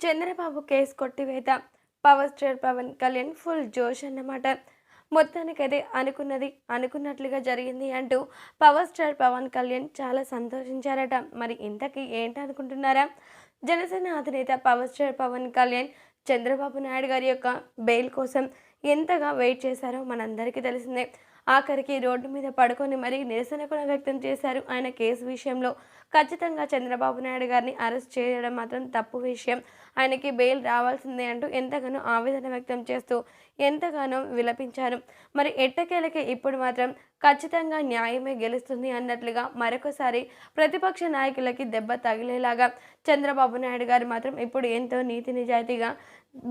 Chandrababu case కొట్టివేత power star Pawan Kalyan full జోష్ అన్నమాట. మొత్తానికి అదే అనుకున్నది అనుకున్నట్లుగా జరిగింది అంటూ పవర్ స్టార్ పవన్ కళ్యాణ్ చాలా సంతోషించారట. మరి ఇంతకీ ఏంటనుకుంటున్నారా? జనసేన అధినేత పవర్ స్టార్ పవన్ కళ్యాణ్ చంద్రబాబు నాయుడు గారి యొక్క బెయిల్ కోసం ఎంతగా వెయిట్ చేశారో మనందరికీ తెలిసిందే. ఆఖరికి రోడ్డు మీద పడుకొని మరీ నిరసన కూడా వ్యక్తం చేశారు. ఆయన కేసు విషయంలో ఖచ్చితంగా చంద్రబాబు నాయుడు గారిని అరెస్ట్ చేయడం మాత్రం తప్పు విషయం. ఆయనకి బెయిల్ రావాల్సిందే అంటూ ఎంతగానో ఆవేదన వ్యక్తం చేస్తూ ఎంతగానో విలపించారు. మరి ఎట్టకేలకి ఇప్పుడు మాత్రం ఖచ్చితంగా న్యాయమే గెలుస్తుంది అన్నట్లుగా మరొకసారి ప్రతిపక్ష నాయకులకి దెబ్బ తగిలేలాగా చంద్రబాబు నాయుడు గారు మాత్రం ఇప్పుడు ఎంతో నీతి నిజాయితీగా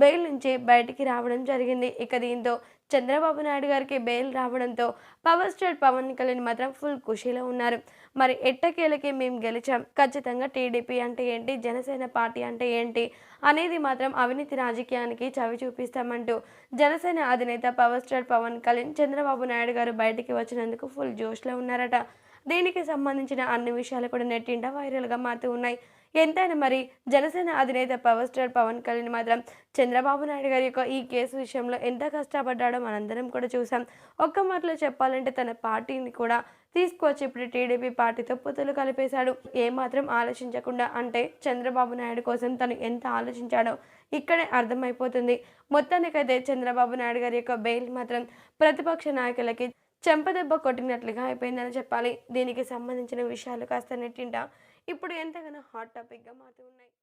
బెయిల్ నుంచి బయటికి రావడం జరిగింది. ఇక దీంతో చంద్రబాబు నాయుడు గారికి బెయిల్ రావడంతో పవర్ స్టార్ పవన్ కళ్యాణ్ మాత్రం ఫుల్ ఖుషీలో ఉన్నారు. మరి ఎట్టకేలకి మేము గెలిచాం? ఖచ్చితంగా టీడీపీ అంటే ఏంటి? జనసేన పార్టీ అంటే ఏంటి? అనేది మాత్రం అవినీతి రాజకీయానికి చవి చూపిస్తామంటూ జనసేన అధినేత పవర్ స్టార్ పవన్ కళ్యాణ్ చంద్రబాబు నాయుడు గారు బయటికి వచ్చినందుకు ఫుల్ జోష్లో ఉన్నారట. దీనికి సంబంధించిన అన్ని విషయాలు కూడా నెట్టిండా వైరల్గా మారుతూ ఉన్నాయి. ఎంతైనా మరి జనసేన అధినేత పవర్ స్టార్ పవన్ కళ్యాణ్ మాత్రం చంద్రబాబు నాయుడు గారి యొక్క ఈ కేసు విషయంలో ఎంత కష్టపడ్డాడో మనందరం కూడా చూసాం. ఒక్క మాటలో చెప్పాలంటే తన పార్టీని కూడా తీసుకొచ్చి ఇప్పుడు టీడీపీ పార్టీతో పుతులు కలిపేశాడు. ఏమాత్రం ఆలోచించకుండా అంటే చంద్రబాబు నాయుడు కోసం తను ఎంత ఆలోచించాడో ఇక్కడే అర్థమైపోతుంది. మొత్తానికైతే చంద్రబాబు నాయుడు గారి యొక్క బెయిల్ మాత్రం ప్రతిపక్ష నాయకులకి చెంపదెబ్బ కొట్టినట్లుగా అయిపోయిందని చెప్పాలి. దీనికి సంబంధించిన విషయాలు కాస్త నెట్టింట ఇప్పుడు ఎంతగానో హాట్ టాపిక్గా మారుతూ ఉన్నాయి.